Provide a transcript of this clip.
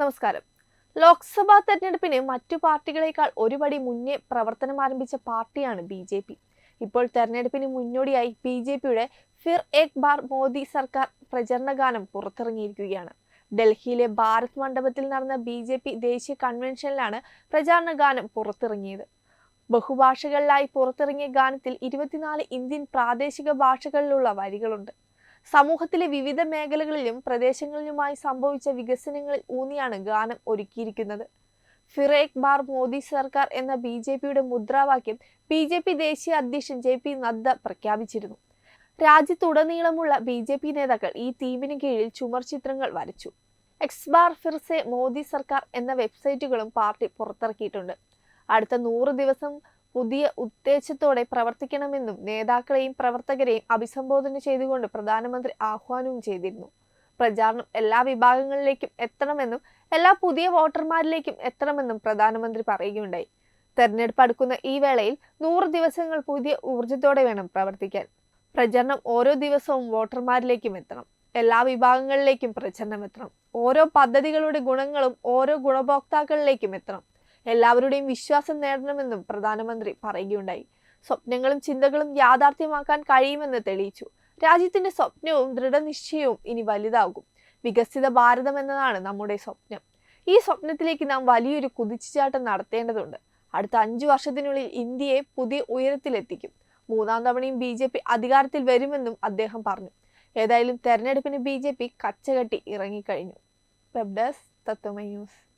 നമസ്കാരം. ലോക്സഭാ തെരഞ്ഞെടുപ്പിന് മറ്റു പാർട്ടികളേക്കാൾ ഒരുപടി മുന്നേ പ്രവർത്തനം ആരംഭിച്ച പാർട്ടിയാണ് ബി ജെ പി. ഇപ്പോൾ തെരഞ്ഞെടുപ്പിന് മുന്നോടിയായി ബി ജെ പിയുടെ ഫിർ ഏക് ബാർ മോദി സർക്കാർ പ്രചരണ ഗാനം പുറത്തിറങ്ങിയിരിക്കുകയാണ്. ഡൽഹിയിലെ ഭാരത് മണ്ഡപത്തിൽ നടന്ന ബി ജെ പി ദേശീയ കൺവെൻഷനിലാണ് പ്രചാരണ ഗാനം പുറത്തിറങ്ങിയത്. ബഹുഭാഷകളിലായി പുറത്തിറങ്ങിയ ഗാനത്തിൽ ഇരുപത്തിനാല് ഇന്ത്യൻ പ്രാദേശിക ഭാഷകളിലുള്ള വരികളുണ്ട്. സമൂഹത്തിലെ വിവിധ മേഖലകളിലും പ്രദേശങ്ങളിലുമായി സംഭവിച്ച വികസനങ്ങളിൽ ഊന്നിയാണ് ഗാനം ഒരുക്കിയിരിക്കുന്നത്. ഫിറേക് ബാർ മോദി സർക്കാർ എന്ന ബി ജെ പിയുടെ മുദ്രാവാക്യം ബി ജെ പി ദേശീയ അധ്യക്ഷൻ ജെ പി നദ്ദ പ്രഖ്യാപിച്ചിരുന്നു. രാജ്യത്തുടനീളമുള്ള ബി ജെ പി നേതാക്കൾ ഈ തീമിന് കീഴിൽ ചുമർ ചിത്രങ്ങൾ വരച്ചു. എക്സ് ബാർ ഫിർസെ മോദി സർക്കാർ എന്ന വെബ്സൈറ്റുകളും പാർട്ടി പുറത്തിറക്കിയിട്ടുണ്ട്. അടുത്ത നൂറ് ദിവസം പുതിയ ഉത്തേജത്തോടെ പ്രവർത്തിക്കണമെന്നും നേതാക്കളെയും പ്രവർത്തകരെയും അഭിസംബോധന ചെയ്തുകൊണ്ട് പ്രധാനമന്ത്രി ആഹ്വാനവും ചെയ്തിരുന്നു. പ്രചാരണം എല്ലാ വിഭാഗങ്ങളിലേക്കും എത്തണമെന്നും എല്ലാ പുതിയ വോട്ടർമാരിലേക്കും എത്തണമെന്നും പ്രധാനമന്ത്രി പറയുകയുണ്ടായി. തെരഞ്ഞെടുപ്പ് അടുക്കുന്ന ഈ വേളയിൽ നൂറ് ദിവസങ്ങൾ പുതിയ ഊർജത്തോടെ വേണം പ്രവർത്തിക്കാൻ. പ്രചരണം ഓരോ ദിവസവും വോട്ടർമാരിലേക്കും എത്തണം. എല്ലാ വിഭാഗങ്ങളിലേക്കും പ്രചരണം എത്തണം. ഓരോ പദ്ധതികളുടെ ഗുണങ്ങളും ഓരോ ഗുണഭോക്താക്കളിലേക്കും എത്തണം. എല്ലാവരുടെയും വിശ്വാസം നേടണമെന്നും പ്രധാനമന്ത്രി പറയുകയുണ്ടായി. സ്വപ്നങ്ങളും ചിന്തകളും യാഥാർത്ഥ്യമാക്കാൻ കഴിയുമെന്ന് തെളിയിച്ചു. രാജ്യത്തിന്റെ സ്വപ്നവും ദൃഢനിശ്ചയവും ഇനി വലുതാകും. വികസിത ഭാരതം എന്നതാണ് നമ്മുടെ സ്വപ്നം. ഈ സ്വപ്നത്തിലേക്ക് നാം വലിയൊരു കുതിച്ചുചാട്ടം നടത്തേണ്ടതുണ്ട്. അടുത്ത അഞ്ചു വർഷത്തിനുള്ളിൽ ഇന്ത്യയെ പുതിയ ഉയരത്തിലെത്തിക്കും. മൂന്നാം തവണയും ബി ജെ പി അധികാരത്തിൽ വരുമെന്നും അദ്ദേഹം പറഞ്ഞു. ഏതായാലും തെരഞ്ഞെടുപ്പിന് ബി ജെ പി കച്ചകെട്ടി ഇറങ്ങിക്കഴിഞ്ഞു. Web desk Tatwamayi news.